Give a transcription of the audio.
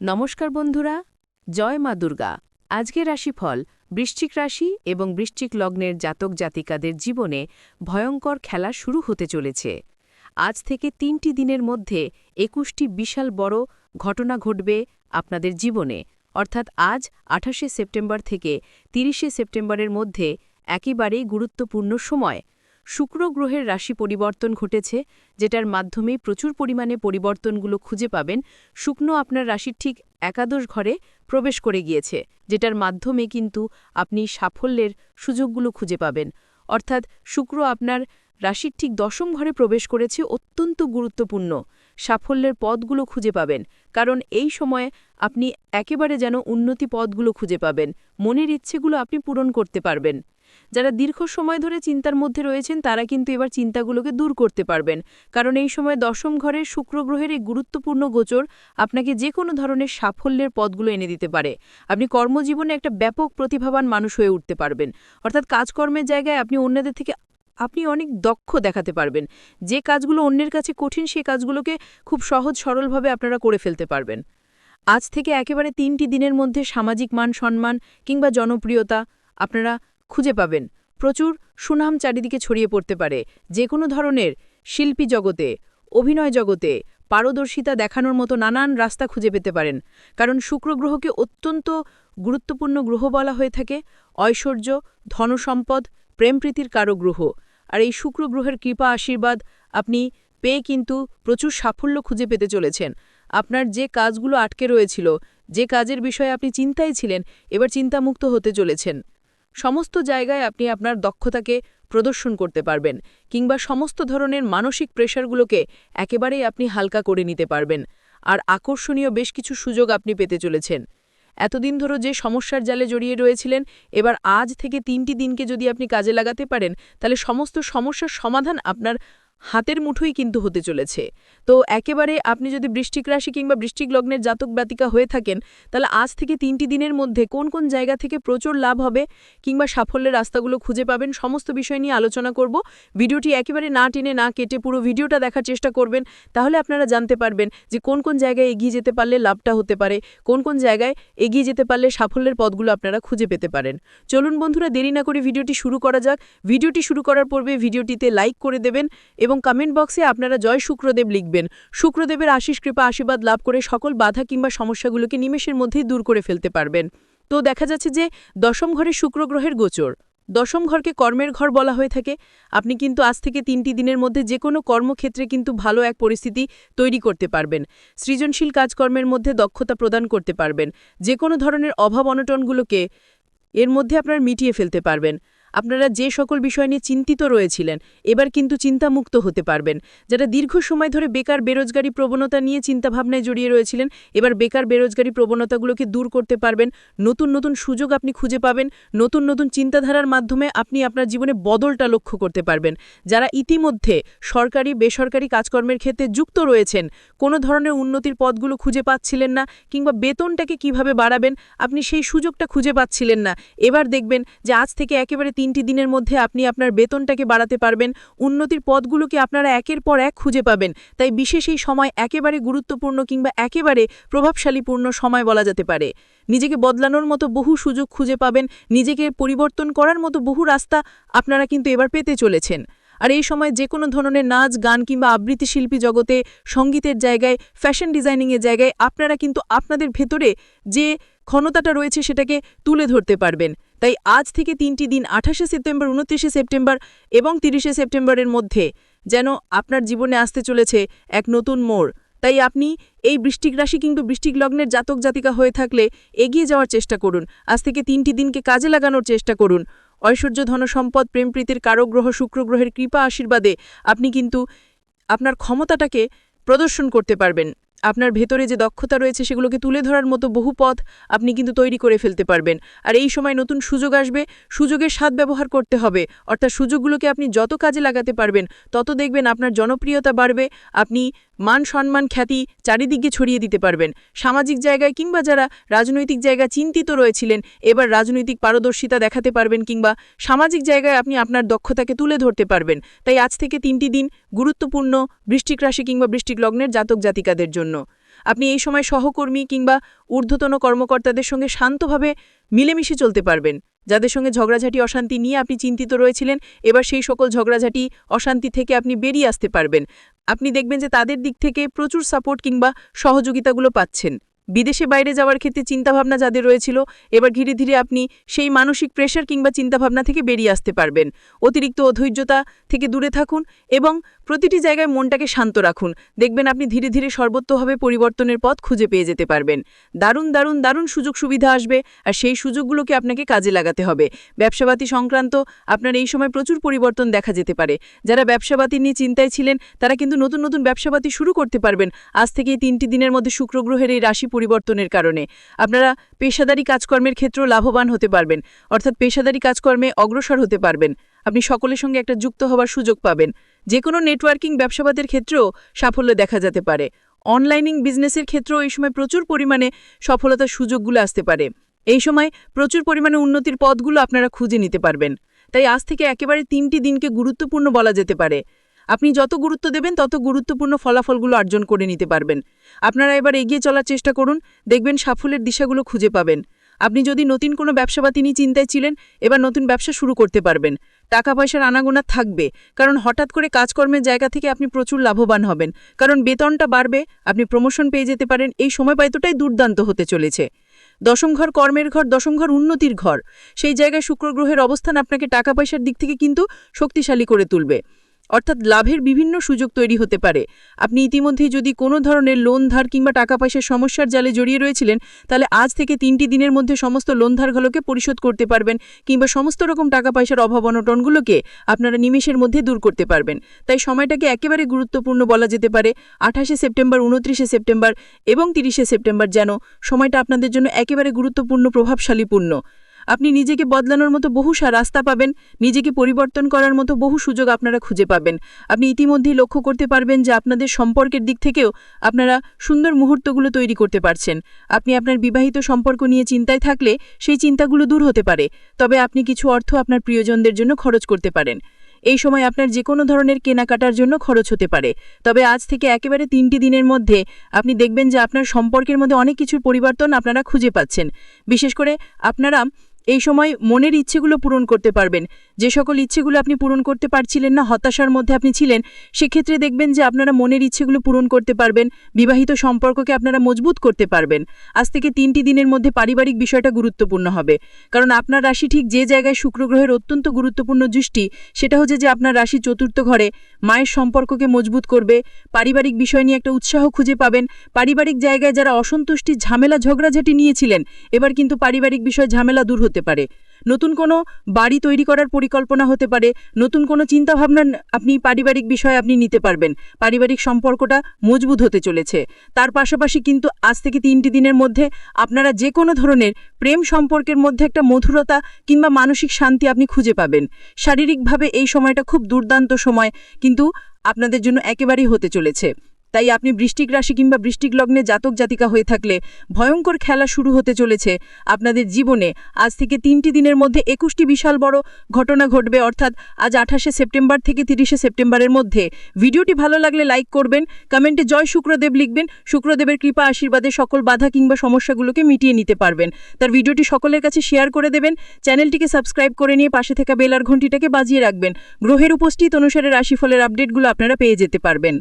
নমস্কার বন্ধুরা, জয় মা দুর্গা। আজকের রাশিফল বৃশ্চিক রাশি এবং বৃশ্চিক লগ্নের জাতক জাতিকাদের জীবনে ভয়ঙ্কর খেলা শুরু হতে চলেছে। আজ থেকে তিনটি দিনের মধ্যে একুশটি বিশাল বড় ঘটনা ঘটবে আপনাদের জীবনে। অর্থাৎ আজ আঠাশে সেপ্টেম্বর থেকে তিরিশে সেপ্টেম্বরের মধ্যে একেবারেই গুরুত্বপূর্ণ সময়। শুক্র গ্রহের রাশি পরিবর্তন ঘটেছে, যেটার মাধ্যমে প্রচুর পরিমাণে পরিবর্তনগুলো খুঁজে পাবেন। শুকনো আপনার রাশির ঠিক একাদশ ঘরে প্রবেশ করে গিয়েছে, যেটার মাধ্যমে কিন্তু আপনি সাফল্যের সুযোগগুলো খুঁজে পাবেন। অর্থাৎ শুক্র আপনার রাশির ঠিক দশম ঘরে প্রবেশ করেছে অত্যন্ত গুরুত্বপূর্ণ। সাফল্যের পদগুলো খুঁজে পাবেন। কারণ এই সময়ে আপনি একেবারে যেন উন্নতি পদগুলো খুঁজে পাবেন। মনের ইচ্ছেগুলো আপনি পূরণ করতে পারবেন। যারা দীর্ঘ সময় ধরে চিন্তার মধ্যে রয়েছেন, তারা কিন্তু এবার চিন্তাগুলোকে দূর করতে পারবেন। কারণ এই সময় দশম ঘরের শুক্র গ্রহের এই গুরুত্বপূর্ণ গোচর আপনাকে যে কোনো ধরনের সাফল্যের পদগুলো এনে দিতে পারে। আপনি কর্মজীবনে একটা ব্যাপক প্রতিভাবান মানুষ হয়ে উঠতে পারবেন। অর্থাৎ কাজকর্মের জায়গায় আপনি অন্যদের থেকে আপনি অনেক দক্ষ দেখাতে পারবেন। যে কাজগুলো অন্যের কাছে কঠিন সেই কাজগুলোকে খুব সহজ, সরলভাবে আপনারা করে ফেলতে পারবেন। আজ থেকে একেবারে তিনটি দিনের মধ্যে সামাজিক মান সম্মান কিংবা জনপ্রিয়তা আপনারা খুঁজে পাবেন। প্রচুর সুনাম চারিদিকে ছড়িয়ে পড়তে পারে। যে কোনো ধরনের, শিল্পী জগতে, অভিনয় জগতে, পারদর্শিতা দেখানোর মতো নানান রাস্তা খুঁজে পেতে পারেন। কারণ শুক্র গ্রহকে অত্যন্ত গুরুত্বপূর্ণ গ্রহ বলা হয়ে থাকে। ঐশ্বর্য, ধনসম্পদ, প্রেমপ্রীতির কারও গ্রহ। আর এই শুক্র গ্রহের কৃপা আশীর্বাদ আপনি পেয়ে কিন্তু প্রচুর সাফল্য খুঁজে পেতে চলেছেন। আপনার যে কাজগুলো আটকে রয়েছিল, যে কাজের বিষয়ে আপনি চিন্তায় ছিলেন, এবার চিন্তামুক্ত হতে চলেছেন। সমস্ত জায়গায় আপনি আপনার দক্ষতাকে প্রদর্শন করতে পারবেন, কিংবা সমস্ত ধরনের মানসিক প্রেশারগুলোকে একেবারেই আপনি হালকা করে নিতে পারবেন। আর আকর্ষণীয় বেশ কিছু সুযোগ আপনি পেতে চলেছেন। এতদিন ধরো যে সমস্যার জালে জড়িয়ে রয়েছিলেন, এবার আজ থেকে তিনটি দিনকে যদি আপনি কাজে লাগাতে পারেন, তাহলে সমস্ত সমস্যার সমাধান আপনার হাতের মুঠোই কিন্তু হতে চলেছে। তো একেবারে আপনি যদি বৃষ্টিক রাশি কিংবা বৃষ্টিক লগ্নের জাতক ব্যাতিকা হয়ে থাকেন, তাহলে আজ থেকে তিনটি দিনের মধ্যে কোন কোন জায়গা থেকে প্রচুর লাভ হবে কিংবা সাফল্যের রাস্তাগুলো খুঁজে পাবেন সমস্ত বিষয় নিয়ে আলোচনা করব। ভিডিওটি একেবারে না টেনে না কেটে পুরো ভিডিওটা দেখার চেষ্টা করবেন, তাহলে আপনারা জানতে পারবেন যে কোন কোন জায়গায় এগিয়ে যেতে পারলে লাভটা হতে পারে, কোন কোন জায়গায় এগিয়ে যেতে পারলে সাফল্যের পদগুলো আপনারা খুঁজে পেতে পারেন। চলুন বন্ধুরা, দেরি না করে ভিডিওটি শুরু করা যাক। ভিডিওটি শুরু করার পূর্বে ভিডিওটিতে লাইক করে দেবেন এবং কমেন্ট বক্সে আপনারা জয় শুক্রদেব লিখবেন। শুক্রদেবের আশিস কৃপা আশীর্বাদ লাভ করে সকল বাধা কিংবা সমস্যাগুলোকে নিমেষের মধ্যেই দূর করে ফেলতে পারবেন। তো দেখা যাচ্ছে যে দশম ঘরে শুক্র গ্রহের গোচর। দশম ঘরকে কর্মের ঘর বলা হয়ে থাকে। আপনি কিন্তু আজ থেকে তিনটি দিনের মধ্যে যে কোনো কর্মক্ষেত্রে কিন্তু ভালো এক পরিস্থিতি তৈরি করতে পারবেন। সৃজনশীল কাজকর্মের মধ্যে দক্ষতা প্রদান করতে পারবেন। যে কোনো ধরনের অভাব অনটনগুলোকে এর মধ্যে আপনার মিটিয়ে ফেলতে পারবেন। আপনারা যে সকল বিষয় নিয়ে চিন্তিত রয়েছিলেন, এবার কিন্তু চিন্তামুক্ত হতে পারবেন। যারা দীর্ঘ সময় ধরে বেকার বেরোজগারি প্রবণতা নিয়ে চিন্তাভাবনায় জড়িয়ে রয়েছিলেন, এবার বেকার বেরোজগারি প্রবণতাগুলোকে দূর করতে পারবেন। নতুন নতুন সুযোগ আপনি খুঁজে পাবেন। নতুন নতুন চিন্তাধারার মাধ্যমে আপনি আপনার জীবনে বদলটা লক্ষ্য করতে পারবেন। যারা ইতিমধ্যে সরকারি, বেসরকারি কাজকর্মের ক্ষেত্রে যুক্ত রয়েছেন, কোনো ধরনের উন্নতির পদগুলো খুঁজে পাচ্ছিলেন না কিংবা বেতনটাকে কীভাবে বাড়াবেন, আপনি সেই সুযোগটা খুঁজে পাচ্ছিলেন না। এবার দেখবেন যে আজ থেকে একেবারে তিনটি দিনের মধ্যে আপনি আপনার বেতনটাকে বাড়াতে পারবেন। উন্নতির পদগুলোকে আপনারা একের পর এক খুঁজে পাবেন। তাই বিশেষ এই সময় একেবারে গুরুত্বপূর্ণ কিংবা একেবারে প্রভাবশালীপূর্ণ সময় বলা যেতে পারে। নিজেকে বদলানোর মতো বহু সুযোগ খুঁজে পাবেন। নিজেকে পরিবর্তন করার মতো বহু রাস্তা আপনারা কিন্তু এবার পেতে চলেছেন। আর এই সময় যে কোনো ধরনের নাচ, গান কিংবা আবৃত্তি শিল্পী জগতে, সঙ্গীতের জায়গায়, ফ্যাশন ডিজাইনিংয়ের জায়গায় আপনারা কিন্তু আপনাদের ভেতরে যে ক্ষমতাটা রয়েছে সেটাকে তুলে ধরতে পারবেন। তাই আজ থেকে তিনটি দিন আঠাশে সেপ্টেম্বর, উনত্রিশে সেপ্টেম্বর এবং তিরিশে সেপ্টেম্বরের মধ্যে যেন আপনার জীবনে আসতে চলেছে এক নতুন মোড়। তাই আপনি এই বৃষ্টিক রাশি কিংবা বৃষ্টিক লগ্নের জাতক জাতিকা হয়ে থাকলে এগিয়ে যাওয়ার চেষ্টা করুন। আজ থেকে তিনটি দিনকে কাজে লাগানোর চেষ্টা করুন। ঐশ্বর্য ধনসম্পদ প্রেমপ্রীতির কারগ্রহ শুক্রগ্রহের কৃপা আশীর্বাদে আপনি কিন্তু আপনার ক্ষমতাটাকে প্রদর্শন করতে পারবেন। আপনার ভেতরে যে দক্ষতা রয়েছে সেগুলোকে তুলে ধরার মতো বহু পথ আপনি কিন্তু তৈরি করে ফেলতে পারবেন। আর এই সময় নতুন সুযোগ আসবে, সুযোগের স্বাদ ব্যবহার করতে হবে। অর্থাৎ সুযোগগুলোকে আপনি যত কাজে লাগাতে পারবেন, তত দেখবেন আপনার জনপ্রিয়তা বাড়বে, আপনি মান সম্মান খ্যাতি চারিদিকে ছড়িয়ে দিতে পারবেন। সামাজিক জায়গায় কিংবা যারা রাজনৈতিক জায়গা চিন্তিত রয়েছিলেন, এবার রাজনৈতিক পারদর্শিতা দেখাতে পারবেন কিংবা সামাজিক জায়গায় আপনি আপনার দক্ষতাকে তুলে ধরতে পারবেন। তাই আজ থেকে তিনটি দিন গুরুত্বপূর্ণ বৃষ্টিক রাশি কিংবা বৃষ্টিক লগ্নের জাতক জাতিকাদের জন্য। আপনি এই সময় সহকর্মী কিংবা ঊর্ধ্বতন কর্মকর্তাদের সঙ্গে শান্তভাবে মিলেমিশে চলতে পারবেন। যাদের সঙ্গে ঝগড়াঝাটি, অশান্তি নিয়ে আপনি চিন্তিত রয়েছিলেন, এবার সেই সকল ঝগড়াঝাটি, অশান্তি থেকে আপনি বেরিয়ে আসতে পারবেন। আপনি দেখবেন যে তাদের দিক থেকে প্রচুর সাপোর্ট কিংবা সহযোগিতাগুলো পাচ্ছেন। বিদেশে বাইরে যাওয়ার ক্ষেত্রে চিন্তাভাবনা যাদের রয়েছিল, এবার ধীরে ধীরে আপনি সেই মানসিক প্রেশার কিংবা চিন্তাভাবনা থেকে বেরিয়ে আসতে পারবেন। অতিরিক্ত অধৈর্যতা থেকে দূরে থাকুন এবং প্রতিটি জায়গায় মনটাকে শান্ত রাখুন। দেখবেন আপনি ধীরে ধীরে সর্বত্রভাবে পরিবর্তনের পথ খুঁজে পেয়ে যেতে পারবেন। দারুণ দারুণ দারুণ সুযোগ সুবিধা আসবে আর সেই সুযোগগুলোকে আপনাকে কাজে লাগাতে হবে। ব্যবসাবাতি সংক্রান্ত আপনার এই সময় প্রচুর পরিবর্তন দেখা যেতে পারে। যারা ব্যবসাবাতি নিয়ে চিন্তায় ছিলেন, তারা কিন্তু নতুন নতুন ব্যবসাবাতি শুরু করতে পারবেন। আজ থেকে তিনটি দিনের মধ্যে শুক্রগ্রহের এই রাশি পরিবর্তনের কারণে। আপনারা পেশাদারি কাজকর্মের ক্ষেত্রেও লাভবান হতে পারবেন, অর্থাৎ পেশাদারি কাজকর্মে অগ্রসর হতে পারবেন। আপনি সকলের সঙ্গে একটা যুক্ত হওয়ার সুযোগ পাবেন। যে কোনো নেটওয়ার্কিং ব্যবসাবাদের ক্ষেত্রেও সাফল্য দেখা যেতে পারে। অনলাইনিং বিজনেসের ক্ষেত্রেও এই সময় প্রচুর পরিমাণে সফলতার সুযোগগুলো আসতে পারে। এই সময় প্রচুর পরিমাণে উন্নতির পথগুলো আপনারা খুঁজে নিতে পারবেন। তাই আজ থেকে একেবারে তিনটি দিনকে গুরুত্বপূর্ণ বলা যেতে পারে। আপনি যত গুরুত্ব দেবেন, তত গুরুত্বপূর্ণ ফলাফলগুলো অর্জন করে নিতে পারবেন। আপনারা এবার এগিয়ে চলার চেষ্টা করুন, দেখবেন সাফল্যের দিশাগুলো খুঁজে পাবেন। আপনি যদি নতুন কোনো ব্যবসাপাতি নিয়ে চিন্তায় ছিলেন, এবার নতুন ব্যবসা শুরু করতে পারবেন। টাকা পয়সার আনাগোনা থাকবে, কারণ হঠাৎ করে কাজকর্মের জায়গা থেকে আপনি প্রচুর লাভবান হবেন। কারণ বেতনটা বাড়বে, আপনি প্রমোশন পেয়ে যেতে পারেন, এই সময় পায়তোটাই দুর্দান্ত হতে চলেছে। দশম ঘর কর্মের ঘর, দশম ঘর উন্নতির ঘর, সেই জায়গায় শুক্র গ্রহের অবস্থান আপনাকে টাকা পয়সার দিক থেকে কিন্তু শক্তিশালী করে তুলবে। অর্থাৎ লাভের বিভিন্ন সুযোগ তৈরি হতে পারে। আপনি ইতিমধ্যেই যদি কোনো ধরনের লোন ধার কিংবা টাকা পয়সার সমস্যার জালে জড়িয়ে রয়েছিলেন, তাহলে আজ থেকে তিনটি দিনের মধ্যে সমস্ত লোন ধারগুলোকে পরিশোধ করতে পারবেন কিংবা সমস্ত রকম টাকা পয়সার অভাব অনটনগুলোকে আপনারা নিমেষের মধ্যে দূর করতে পারবেন। তাই সময়টাকে একেবারে গুরুত্বপূর্ণ বলা যেতে পারে, আঠাশে সেপ্টেম্বর, উনত্রিশে সেপ্টেম্বর এবং তিরিশে সেপ্টেম্বর যেন সময়টা আপনাদের জন্য একেবারে গুরুত্বপূর্ণ, প্রভাবশালীপূর্ণ। আপনি নিজেকে বদলানোর মতো বহু রাস্তা পাবেন, নিজেকে পরিবর্তন করার মতো বহু সুযোগ আপনারা খুঁজে পাবেন। আপনি ইতিমধ্যেই লক্ষ্য করতে পারবেন যে আপনাদের সম্পর্কের দিক থেকেও আপনারা সুন্দর মুহূর্তগুলো তৈরি করতে পারছেন। আপনি আপনার বিবাহিত সম্পর্ক নিয়ে চিন্তায় থাকলে সেই চিন্তাগুলো দূর হতে পারে, তবে আপনি কিছু অর্থ আপনার প্রিয়জনদের জন্য খরচ করতে পারেন। এই সময় আপনার যে কোনো ধরনের কেনাকাটার জন্য খরচ হতে পারে, তবে আজ থেকে একেবারে তিনটি দিনের মধ্যে আপনি দেখবেন যে আপনার সম্পর্কের মধ্যে অনেক কিছুর পরিবর্তন আপনারা খুঁজে পাচ্ছেন। বিশেষ করে আপনারা এই সময় মনের ইচ্ছেগুলো পূরণ করতে পারবেন। যে সকল ইচ্ছেগুলো আপনি পূরণ করতে পারছিলেন না, হতাশার মধ্যে আপনি ছিলেন, সেক্ষেত্রে দেখবেন যে আপনারা মনের ইচ্ছেগুলো পূরণ করতে পারবেন, বিবাহিত সম্পর্ককে আপনারা মজবুত করতে পারবেন। আজ থেকে তিনটি দিনের মধ্যে পারিবারিক বিষয়টা গুরুত্বপূর্ণ হবে। কারণ আপনার রাশি ঠিক যে জায়গায় শুক্র গ্রহের অত্যন্ত গুরুত্বপূর্ণ দৃষ্টি, সেটা হচ্ছে যে আপনার রাশি চতুর্থ ঘরে মায়ের সম্পর্ককে মজবুত করবে, পারিবারিক বিষয় নিয়ে একটা উৎসাহ খুঁজে পাবেন। পারিবারিক জায়গায় যারা অসন্তুষ্টি, ঝামেলা, ঝগড়াঝাটি নিয়েছিলেন, এবার কিন্তু পারিবারিক বিষয় ঝামেলা দূর হতে পারে। নতুন কোনো বাড়ি তৈরি করার পরিকল্পনা হতে পারে। নতুন কোনো চিন্তাভাবনা আপনি পারিবারিক বিষয়ে আপনি নিতে পারবেন। পারিবারিক সম্পর্কটা মজবুত হতে চলেছে। তার পাশাপাশি কিন্তু আজ থেকে তিনটি দিনের মধ্যে আপনারা যে কোনো ধরনের প্রেম সম্পর্কের মধ্যে একটা মধুরতা কিংবা মানসিক শান্তি আপনি খুঁজে পাবেন। শারীরিকভাবে এই সময়টা খুব দুর্দান্ত সময়, কিন্তু আপনাদের জন্য একেবারেই হতে চলেছে। তাই আপনি বৃষ্টিক রাশি কিংবা বৃষ্টিক লগ্নে জাতক জাতিকা হয়ে থাকলে ভয়ঙ্কর খেলা শুরু হতে চলেছে। আপনাদের জীবনে আজ থেকে তিনটি দিনের মধ্যে একুশটি বিশাল বড় ঘটনা ঘটবে। অর্থাৎ আজ আঠাশে সেপ্টেম্বর থেকে তিরিশে সেপ্টেম্বরের মধ্যে। ভিডিওটি ভালো লাগলে লাইক করবেন, কমেন্টে জয় শুক্রদেব লিখবেন। শুক্রদেবের কৃপা আশীর্বাদে সকল বাধা কিংবা সমস্যাগুলোকে মিটিয়ে নিতে পারবেন। তার ভিডিওটি সকলের কাছে শেয়ার করে দেবেন, চ্যানেলটিকে সাবস্ক্রাইব করে নিয়ে পাশে থাকা বেলার ঘন্টিটাকে বাজিয়ে রাখবেন। গ্রহের উপস্থিত অনুসারে রাশিফলের আপডেটগুলো আপনারা পেয়ে যেতে পারবেন।